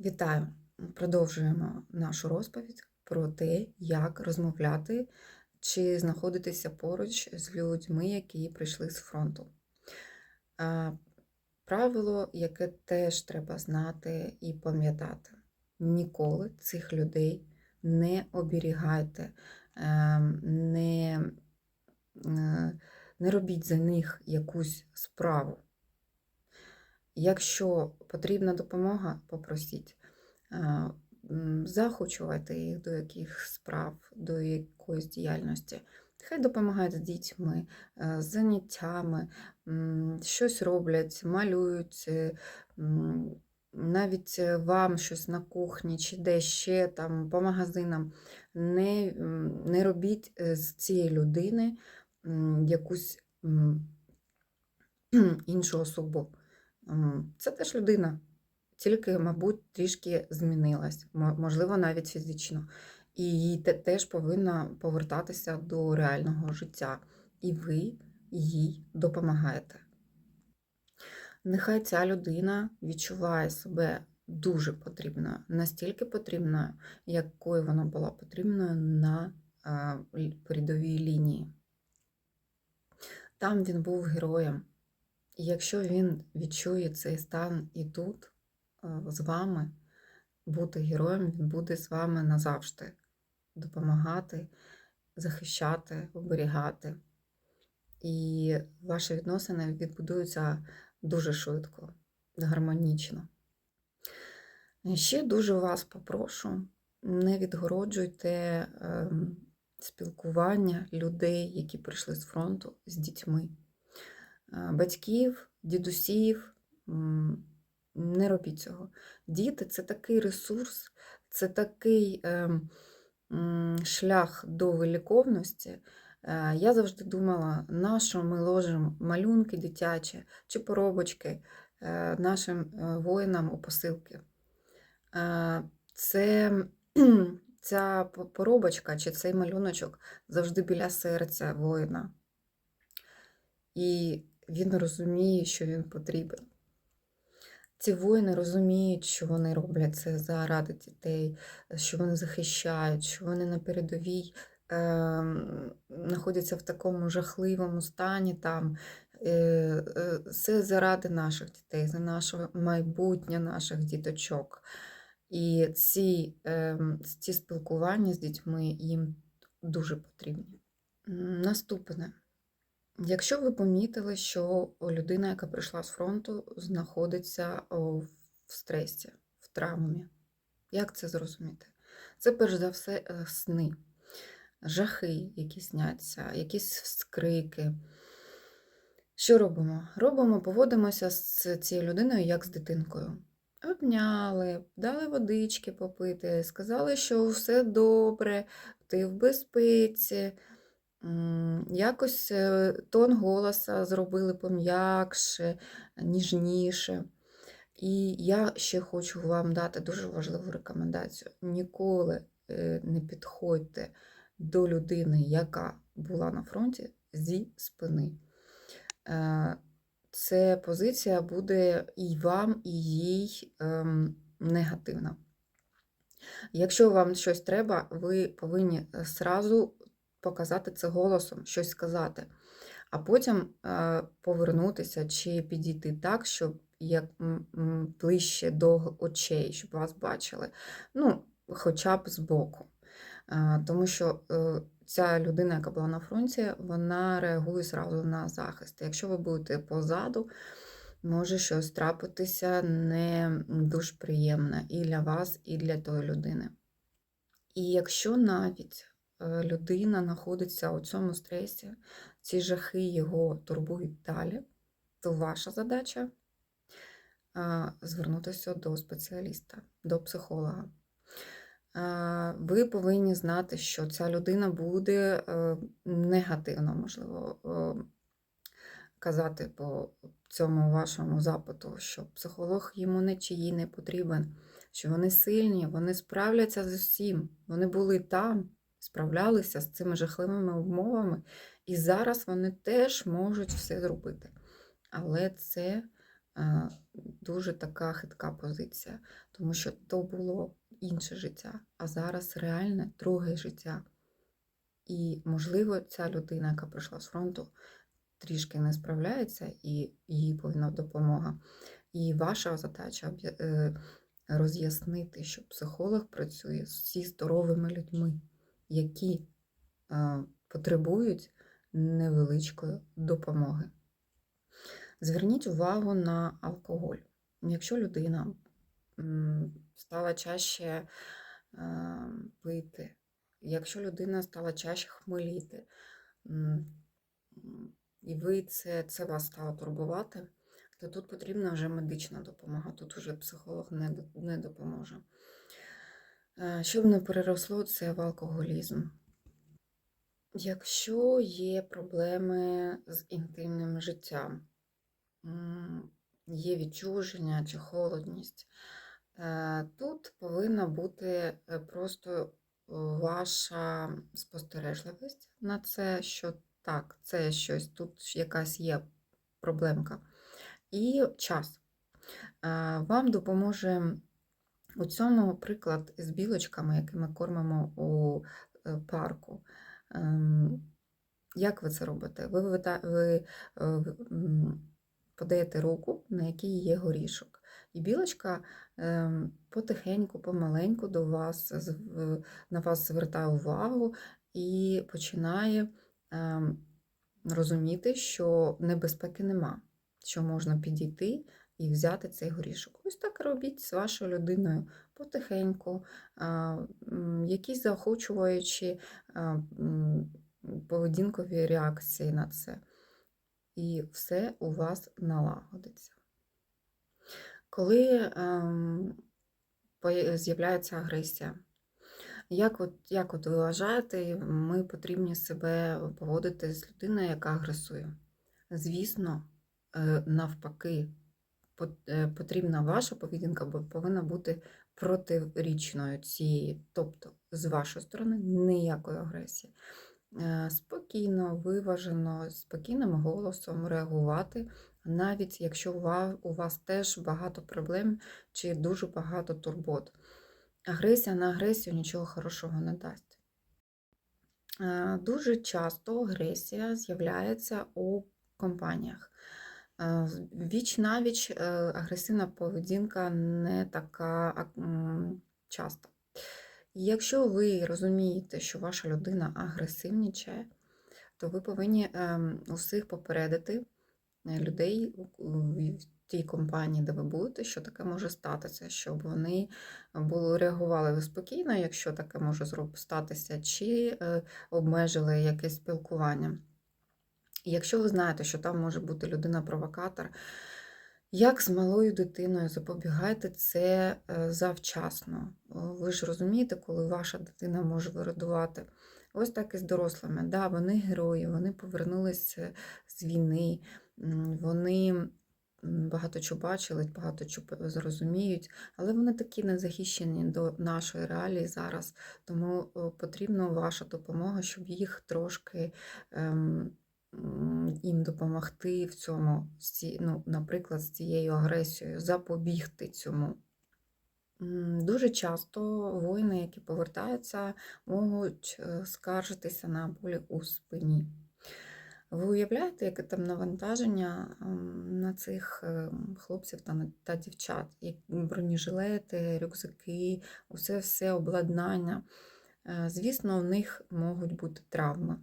Вітаю! Продовжуємо нашу розповідь про те, як розмовляти чи знаходитися поруч з людьми, які прийшли з фронту. Правило, яке теж треба знати і пам'ятати: ніколи цих людей не оберігайте, ем, не, е, не робіть за них якусь справу. Якщо потрібна допомога, попросіть. Захочувати їх до яких справ, до якоїсь діяльності. Хай допомагають з дітьми, е, з заняттями, щось роблять, малюють, е, навіть е, вам щось на кухні чи де ще там по магазинам. Не, не робіть з цієї людини якусь іншу особу. Це теж людина, тільки, мабуть, трішки змінилась, можливо, навіть фізично. І те- теж повинна повертатися до реального життя. І ви їй допомагаєте. Нехай ця людина відчуває себе дуже потрібною, настільки потрібною, якою вона була потрібною на а, передовій лінії. Там він був героєм. І якщо він відчує цей стан і тут е, з вами, бути героєм, він буде з вами назавжди допомагати, захищати, оберігати. І ваші відносини відбудуються дуже швидко, гармонічно. Ще дуже вас попрошу, не відгороджуйте ем, спілкування людей, які прийшли з фронту з дітьми. Е, Батьків, дідусів, не робіть цього. Діти це такий ресурс, це такий ем, шлях до виліковності. Е, Я завжди думала, на що ми ложимо малюнки дитячі чи поробочки е, нашим воїнам у посилки. Це ця поробочка чи цей малюночок завжди біля серця воїна. І він розуміє, що він потрібен. Ці воїни розуміють, що вони роблять це заради дітей, що вони захищають, що вони на передовій е, знаходяться в такому жахливому стані там. Е, е, Все заради наших дітей, за наше майбутнє наших діточок. І ці, е, ці спілкування з дітьми їм дуже потрібні. Наступне. Якщо ви помітили, що людина, яка прийшла з фронту, знаходиться в стресі, в травмі, як це зрозуміти? Це перш за все е, сни, жахи, які сняться, якісь скрики. Що робимо? Робимо, поводимося з цією людиною як з дитинкою. Обняли, дали водички попити, сказали, що все добре, ти в безпеці. Якось е, тон голоса зробили пом'якше, ніжніше. І я ще хочу вам дати дуже важливу рекомендацію. Ніколи е, не підходьте до людини, яка була на фронті, зі спини. Е, Це позиція буде і вам, і їй ем, негативна. Якщо вам щось треба, ви повинні зразу показати це голосом, щось сказати, а потім е, повернутися чи підійти так, щоб як ближче до очей, щоб вас бачили. Ну, хоча б збоку. Е, Тому що е, ця людина, яка була на фронті, вона реагує зразу на захист. Якщо ви будете позаду, може щось трапитися не дуже приємне і для вас, і для тої людини. І якщо навіть людина знаходиться у цьому стресі, ці жахи його турбують далі, то ваша задача е, звернутися до спеціаліста, до психолога. Е, Ви повинні знати, що ця людина буде е, негативно, можливо, е, казати по цьому вашому запиту, що психолог йому нічиї не потрібен, що вони сильні, вони справляться з усім. Вони були там, справлялися з цими жахливими умовами, і зараз вони теж можуть все зробити. Але це е, дуже така хитка позиція, тому що то було інше життя, а зараз реальне друге життя. І, можливо, ця людина, яка прийшла з фронту, трішки не справляється, і їй повинна допомога. І ваша задача е, роз'яснити, що психолог працює з всі здоровими людьми, які потребують невеличкої допомоги. Зверніть увагу на алкоголь. Якщо людина стала чаще пити, якщо людина стала чаще хмеліти, і ви це, це вас стало турбувати, то тут потрібна вже медична допомога, тут вже психолог не, не допоможе. Щоб не переросло це в алкоголізм. Якщо є проблеми з інтимним життям, є відчуження чи холодність, е, тут повинна бути е, просто ваша спостережливість на це, що так, це щось, тут якась є проблемка. І час. Е, Вам допоможе у цьому приклад з білочками, які ми кормимо у е, парку. Ем, Як ви це робите? Ви, ви е, подаєте руку, на якій є горішок. І білочка ем, потихеньку, помаленьку до вас, на вас звертає увагу і починає ем, розуміти, що небезпеки нема, що можна підійти і взяти цей горішок. Ось так робіть з вашою людиною потихеньку, якісь заохочуючі поведінкові реакції на це. І все у вас налагодиться. Коли ем, з'являється агресія, як от, як от ви вважаєте, ми потрібні себе поводити з людиною, яка агресує? Звісно, е, навпаки, потрібна ваша поведінка повинна бути протирічною цієї, тобто з вашої сторони ніякої агресії. Е, Спокійно, виважено, спокійним голосом реагувати, навіть якщо у вас теж багато проблем чи дуже багато турбот. Агресія на агресію нічого хорошого не дасть. Е, Дуже часто агресія з'являється у компаніях. Е, Віч навіч е, агресивна поведінка не така часто. Якщо ви розумієте, що ваша людина агресивнічає, то ви повинні ем, усіх попередити е, людей в тій компанії, де ви будете, що таке може статися, щоб вони були, реагували спокійно, якщо таке може статися, чи обмежили якесь спілкування. Якщо ви знаєте, що там може бути людина-провокатор, як з малою дитиною запобігайте це е, завчасно. Ви ж розумієте, коли ваша дитина може вирадувати. Ось так і з дорослими. Да, вони герої, вони повернулися з війни, вони багато чого бачили, багато чого зрозуміють, але вони такі незахищені до нашої реалії зараз. Тому потрібна ваша допомога, щоб їх трошки. Ем, їм допомогти в цьому, ну, наприклад, з цією агресією, запобігти цьому. Дуже часто воїни, які повертаються, можуть е, скаржитися на болі у спині. Ви уявляєте, яке там навантаження на цих ем, хлопців та, дівчат? Бронежилети, рюкзаки, усе все обладнання. Е, Звісно, у них можуть бути травми.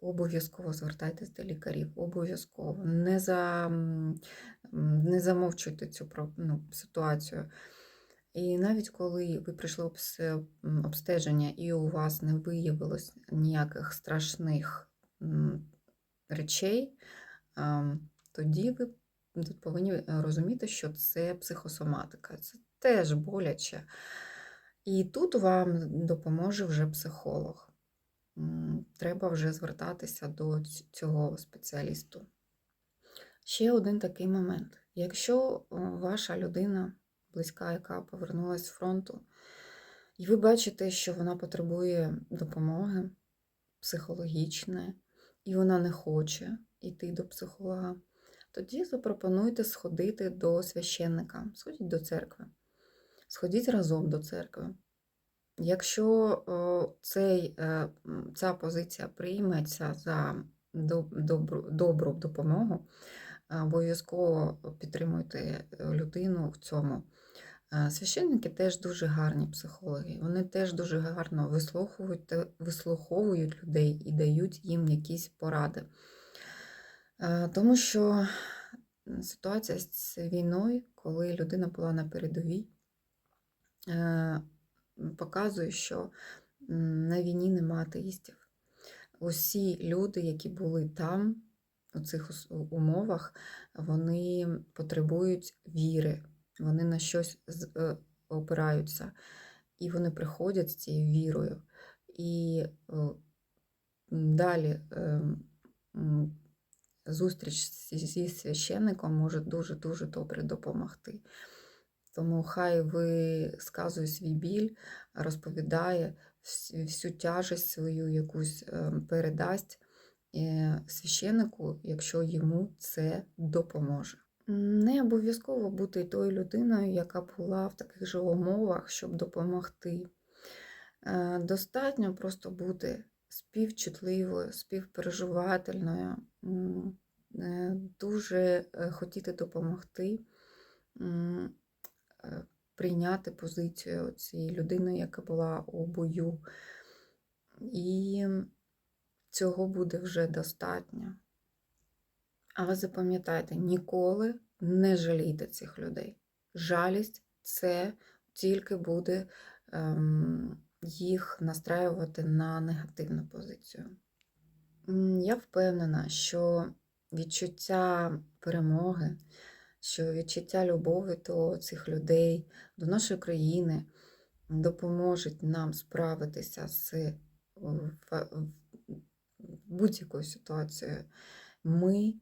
Обов'язково звертайтесь до лікарів, обов'язково. Не, за, не замовчуйте цю ну, ситуацію. І навіть коли ви прийшли обстеження і у вас не виявилось ніяких страшних речей, тоді ви повинні е, розуміти, що це психосоматика, це теж боляче. І тут вам допоможе вже психолог. Треба вже звертатися до цього спеціалісту. Ще один такий момент. Якщо ваша людина близька, яка повернулася з фронту, і ви бачите, що вона потребує допомоги психологічної, і вона не хоче йти до психолога, тоді запропонуйте сходити до священника, сходіть до церкви, сходіть разом до церкви. Якщо цей, е, ця позиція прийметься за добру, добру допомогу, обов'язково підтримуйте е, людину в цьому. Е, Священники теж дуже гарні психологи. Вони теж дуже гарно вислуховують, вислуховують людей і дають їм якісь поради. Тому що ситуація з війною, коли людина була на передовій, показує, що на війні нема атеїстів. Усі люди, які були там, у цих умовах, вони потребують віри, вони на щось е, опираються, і вони приходять з цією вірою. І далі е, зустріч зі священником може дуже-дуже добре допомогти. Тому хай висказує свій біль, розповідає всю тяжесть свою якусь е, передасть е, священнику, якщо йому це допоможе. Не обов'язково бути тою людиною, яка була в таких же умовах, щоб допомогти. Е, Достатньо просто бути співчутливою, співпереживательною, е, дуже хотіти допомогти, прийняти позицію цієї людини, яка була у бою. І цього буде вже достатньо. А ви запам'ятайте, ніколи не жалійте цих людей. Жалість це тільки буде ем, їх настраювати на негативну позицію. Я впевнена, що відчуття перемоги, що відчуття любові до цих людей, до нашої країни допоможуть нам справитися з е, будь-якою ситуацією. Ми,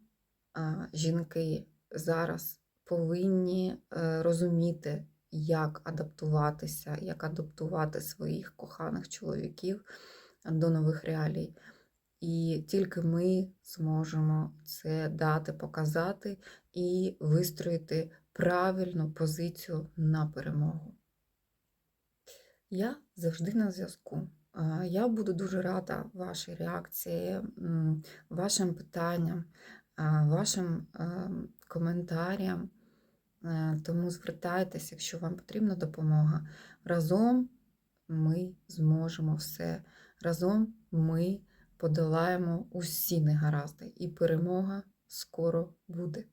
жінки, зараз повинні е, розуміти, як адаптуватися, як адаптувати своїх коханих чоловіків до нових реалій. І тільки ми зможемо це дати, показати і вистроїти правильну позицію на перемогу. Я завжди на зв'язку. Я буду дуже рада вашій реакції, вашим питанням, вашим ем, коментарям. Е, Тому звертайтеся, якщо вам потрібна допомога. Разом ми зможемо все. Разом ми подолаємо усі негаразди, і перемога скоро буде.